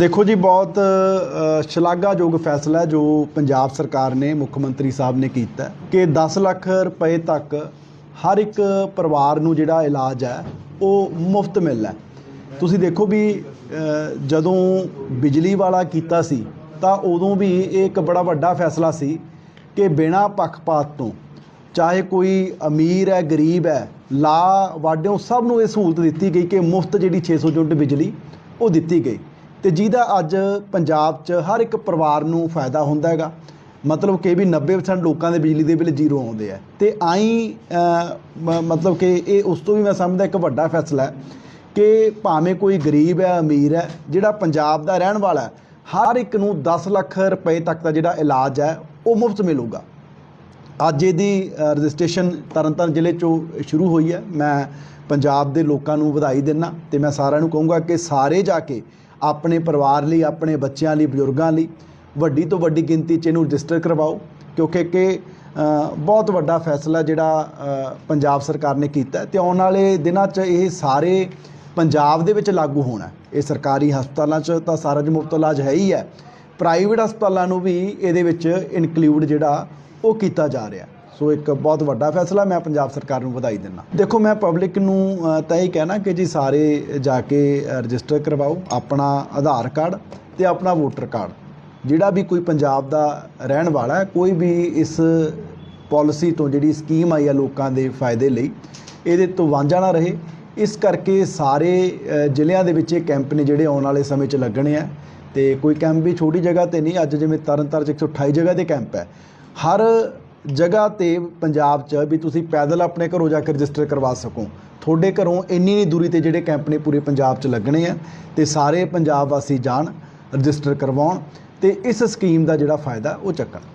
ਦੇਖੋ ਜੀ, ਬਹੁਤ ਸ਼ਲਾਘਾਯੋਗ ਫੈਸਲਾ ਜੋ ਪੰਜਾਬ ਸਰਕਾਰ ਨੇ, ਮੁੱਖ ਮੰਤਰੀ ਸਾਹਿਬ ਨੇ ਕੀਤਾ ਕਿ 10 ਲੱਖ ਰੁਪਏ ਤੱਕ ਹਰ ਇੱਕ ਪਰਿਵਾਰ ਨੂੰ ਜਿਹੜਾ ਇਲਾਜ ਹੈ, ਉਹ ਮੁਫਤ ਮਿਲਣਾ ਤੁਸੀਂ ਦੇਖੋ ਵੀ ਜਦੋਂ ਬਿਜਲੀ ਵਾਲਾ ਕੀਤਾ ਸੀ, ਤਾਂ ਉਦੋਂ ਵੀ ਇਹ ਇੱਕ ਬੜਾ ਵੱਡਾ ਫੈਸਲਾ ਸੀ ਕਿ ਬਿਨਾਂ ਪੱਖਪਾਤ ਤੋਂ, ਚਾਹੇ ਕੋਈ ਅਮੀਰ ਹੈ, ਗਰੀਬ ਹੈ ਲਾ ਵਾਡਿਓ ਸਭ ਨੂੰ ਇਹ ਸਹੂਲਤ ਦਿੱਤੀ ਗਈ ਕਿ ਮੁਫਤ ਜਿਹੜੀ 600 ਯੂਨਿਟ ਬਿਜਲੀ, ਉਹ ਦਿੱਤੀ ਗਈ। ਤੇ ਜਿਹਦਾ ਅੱਜ ਪੰਜਾਬ 'ਚ ਹਰ ਇੱਕ ਪਰਿਵਾਰ ਨੂੰ ਫਾਇਦਾ ਹੁੰਦਾ ਹੈਗਾ। ਮਤਲਬ ਕਿ ਵੀ 90% ਲੋਕਾਂ ਦੇ ਬਿਜਲੀ ਦੇ ਬਿੱਲ ਜ਼ੀਰੋ ਆਉਂਦੇ ਆ। ਤੇ ਆਈ ਮ- ਮਤਲਬ ਕਿ ਇਹ ਉਸ ਤੋਂ ਵੀ ਮੈਂ ਸਮਝਦਾ ਇੱਕ ਵੱਡਾ ਫੈਸਲਾ ਹੈ ਕਿ ਭਾਵੇਂ ਕੋਈ ਗਰੀਬ ਹੈ ਅਮੀਰ ਹੈ ਜਿਹੜਾ ਪੰਜਾਬ ਦਾ ਰਹਿਣ ਵਾਲਾ ਹੈ ਹਰ ਇੱਕ ਨੂੰ 10 ਲੱਖ ਰੁਪਏ ਤੱਕ ਦਾ ਜਿਹੜਾ ਇਲਾਜ ਹੈ ਉਹ ਮੁਫਤ ਮਿਲੂਗਾ। ਅੱਜ ਇਹਦੀ ਅ, ਰਜਿਸਟ੍ਰੇਸ਼ਨ ਤਰਨਤਾਰਨ ਜ਼ਿਲ੍ਹੇ 'ਚੋਂ ਸ਼ੁਰੂ ਹੋਈ ਹੈ। ਮੈਂ ਪੰਜਾਬ ਦੇ ਲੋਕਾਂ ਨੂੰ ਵਧਾਈ ਦਿੰਦਾ ਤੇ ਮੈਂ ਸਾਰਿਆਂ ਨੂੰ ਕਹੂੰਗਾ ਕਿ ਸਾਰੇ ਜਾ ਕੇ ਆਪਣੇ ਪਰਿਵਾਰ ਲਈ, ਆਪਣੇ ਬੱਚਿਆਂ ਲਈ, ਬਜ਼ੁਰਗਾਂ ਲਈ। ਵੱਡੀ ਤੋਂ ਵੱਡੀ ਗਿਣਤੀ 'ਚ ਇਹਨੂੰ ਰਜਿਸਟਰ ਕਰਵਾਓ, ਕਿਉਂਕਿ ਕਿ ਬਹੁਤ ਵੱਡਾ ਫੈਸਲਾ ਜਿਹੜਾ ਪੰਜਾਬ ਸਰਕਾਰ ਨੇ ਕੀਤਾ ਹੈ ਤੇ ਆਉਣ ਵਾਲੇ ਦਿਨਾਂ 'ਚ ਇਹ ਸਾਰੇ ਪੰਜਾਬ ਦੇ ਵਿੱਚ ਲਾਗੂ ਹੋਣਾ ਇਹ ਸਰਕਾਰੀ ਹਸਪਤਾਲਾਂ 'ਚ ਤਾਂ ਸਾਰਾ ਜ ਮੁਫਤ ਇਲਾਜ ਹੈ ਹੀ ਹੈ। ਪ੍ਰਾਈਵੇਟ ਹਸਪਤਾਲਾਂ ਨੂੰ ਵੀ ਇਹਦੇ ਵਿੱਚ ਇਨਕਲੂਡ ਜਿਹੜਾ ਉਹ ਕੀਤਾ ਜਾ ਰਿਹਾ ਸੋ ਇੱਕ ਬਹੁਤ ਵੱਡਾ ਫੈਸਲਾ ਮੈਂ ਪੰਜਾਬ ਸਰਕਾਰ ਨੂੰ ਵਧਾਈ ਦਿੰਦਾ। ਦੇਖੋ, ਮੈਂ ਪਬਲਿਕ ਨੂੰ ਤਾਂ ਇਹ ਕਹਿਣਾ ਕਿ ਜੀ ਸਾਰੇ ਜਾ ਕੇ ਰਜਿਸਟਰ ਕਰਵਾਓ ਆਪਣਾ ਆਧਾਰ ਕਾਰਡ ਤੇ ਆਪਣਾ ਵੋਟਰ ਕਾਰਡ। ਜਿਹੜਾ ਵੀ ਕੋਈ ਪੰਜਾਬ ਦਾ ਰਹਿਣ ਵਾਲਾ ਹੈ, ਕੋਈ ਵੀ ਇਸ ਪਾਲਿਸੀ ਤੋਂ ਜਿਹੜੀ ਸਕੀਮ ਆਈ ਹੈ ਲੋਕਾਂ ਦੇ ਫਾਇਦੇ ਲਈ, ਇਹਦੇ ਤੋਂ ਵਾਂਝਾ ਨਾ ਰਹੇ। ਇਸ ਕਰਕੇ ਸਾਰੇ ਜ਼ਿਲ੍ਹਿਆਂ ਦੇ ਵਿੱਚ ਇਹ ਕੈਂਪ ਨੇ ਜਿਹੜੇ ਆਉਣ ਵਾਲੇ ਸਮੇਂ 'ਚ ਲੱਗਣੇ ਆ। ਤੇ ਕੋਈ ਕੈਂਪ ਵੀ ਛੋਟੀ ਜਗ੍ਹਾ ਤੇ ਨਹੀਂ, ਅੱਜ ਜਿਵੇਂ ਤਰਨਤਾਰਨ 'ਚ 128 ਜਗ੍ਹਾ ਤੇ ਕੈਂਪ ਹੈ। ਹਰ ਜਗ੍ਹਾ ਤੇ ਪੰਜਾਬ 'ਚ ਵੀ ਤੁਸੀਂ ਪੈਦਲ ਆਪਣੇ ਘਰੋਂ ਜਾ ਕੇ ਰਜਿਸਟਰ ਕਰਵਾ ਸਕੋ। ਤੁਹਾਡੇ ਘਰੋਂ ਇੰਨੀ ਨਹੀਂ ਦੂਰੀ ਤੇ ਜਿਹੜੇ ਕੈਂਪ ਨੇ ਪੂਰੇ ਪੰਜਾਬ 'ਚ ਲੱਗਣੇ ਆ ਤੇ ਸਾਰੇ ਪੰਜਾਬ ਵਾਸੀ ਜਾਣ, ਰਜਿਸਟਰ ਕਰਵਾਉਣ ਤੇ ਇਸ ਸਕੀਮ ਦਾ ਜਿਹੜਾ ਫਾਇਦਾ ਉਹ ਚੱਕਣ।